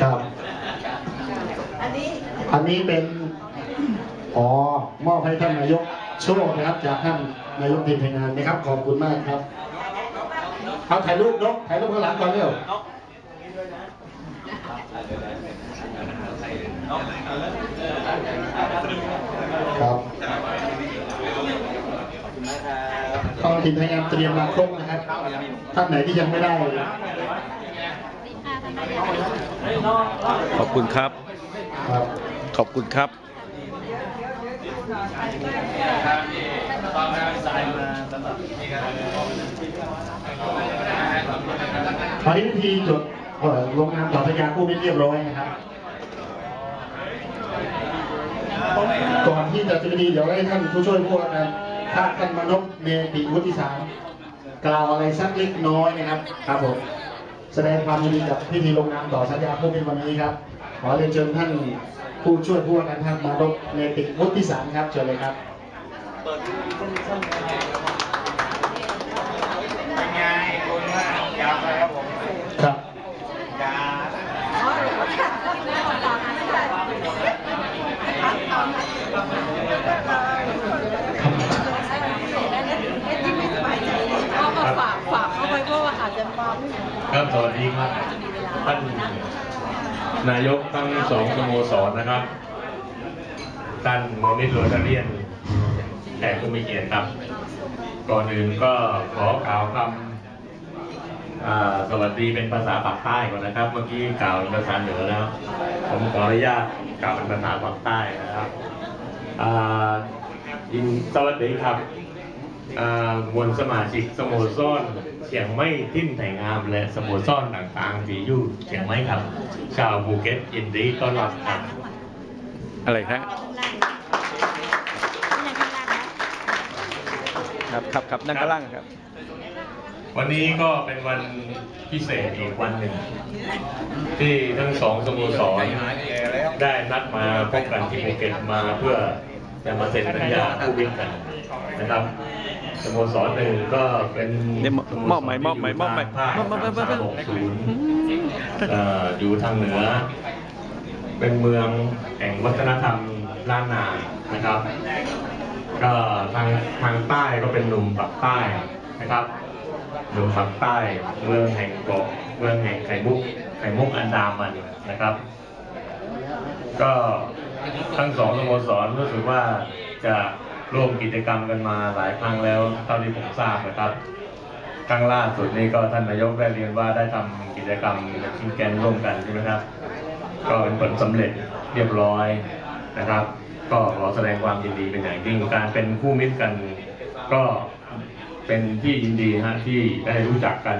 ครับ อันนี้อันนี้เป็นอ๋อมอบให้ท่านนายกโชคนะครับ จากท่านนายกทีมงานนะครับ ขอบคุณมากครับ เอาถ่ายรูปนกถ่ายรูปข้างหลังก่อนเร็วครับ ตอนทีมพยายามเตรียมมาครบนะครับ ท่านไหนที่ยังไม่ได้ ขอบคุณครับ ครับขอบคุณครับตอนนี้พิธีจดเอ่อลงนามต่อสัญญากู้ไม่เรียบร้อยนะครับ ก่อนที่จะจะพิธีเดี๋ยวให้ท่านผู้ช่วยผู้ว่าการ ถ้าท่านมนพเมติวุฒิสารกล่าวอะไรสักเล็กน้อยนะครับ ครับผม แสดงความยินดีกับพิธีลงนามต่อสัญญาผู้เป็นวันนี้ครับ ขอเรียนเชิญท่านผู้ช่วยผู้ว่าการท่านมนพเมติวุฒิสารครับเชิญเลยครับ เป็นไงคุณมากยาวไปครับผม ครับ ยา เอามาฝากฝากเข้าไปเพราะว่าอาจจะมาไม่ถึง ครับสวัสดีครับท่านนายกทั้งสองสโมสรนะครับท่านโมนิตโรตาเลียนแขกผู้มีเกียรติครับ ก่อนอื่นก็ขอกล่าวคำสวัสดีเป็นภาษาปากใต้ก่อนนะครับ เมื่อกี้กล่าวเป็นภาษาเหนือแล้ว ผมขออนุญาตกล่าวเป็นภาษาปากใต้นะครับอ่ายินสวัสดีครับ มวลสมาชิกสโมสรเชียงไม่ทิ้นไถ่งามและสโมสรต่างๆที่อยู่เชียงไม่ครับ ชาวภูเก็ตยินดีต้อนรับครับอะไรครับครับครับครับนั่งข้างล่างครับ วันนี้ก็เป็นวันพิเศษอีกวันหนึ่ง ที่ทั้งสองสโมสรได้นัดมาพบกันที่ภูเก็ตมาเพื่อจะมาเซ็นสัญญาคู่วิ่งกันนะครับ สโมสรหนึ่งก็เป็นเนี่ยมอบมอบไหมมอบไหมมอบไหมภาคมอบมอบมอบมอบสามหกศูนย์เอ่ออยู่ทางเหนือ เป็นเมืองแห่งวัฒนธรรมล้านนานะครับ ก็ทางทางใต้ก็เป็นหนุ่มปักใต้นะครับหนุ่มปักใต้เมืองแห่งเกาะเมืองแห่งไข่มุกไข่มุกอันดามันนะครับ ก็ทั้งสองสโมสรรู้สึกว่าจะ ร่วมกิจกรรมกันมาหลายครั้งแล้วเท่าที่ผมทราบนะครับ ครั้งล่าสุดนี้ก็ท่านนายกได้เรียนว่าได้ทำกิจกรรมกินแกนร่วมกันใช่ไหมครับ ก็เป็นผลสำเร็จเรียบร้อยนะครับ ก็ขอแสดงความยินดีเป็นอย่างยิ่งการเป็นคู่มิตรกัน ก็เป็นที่ยินดีฮะที่ได้รู้จักกัน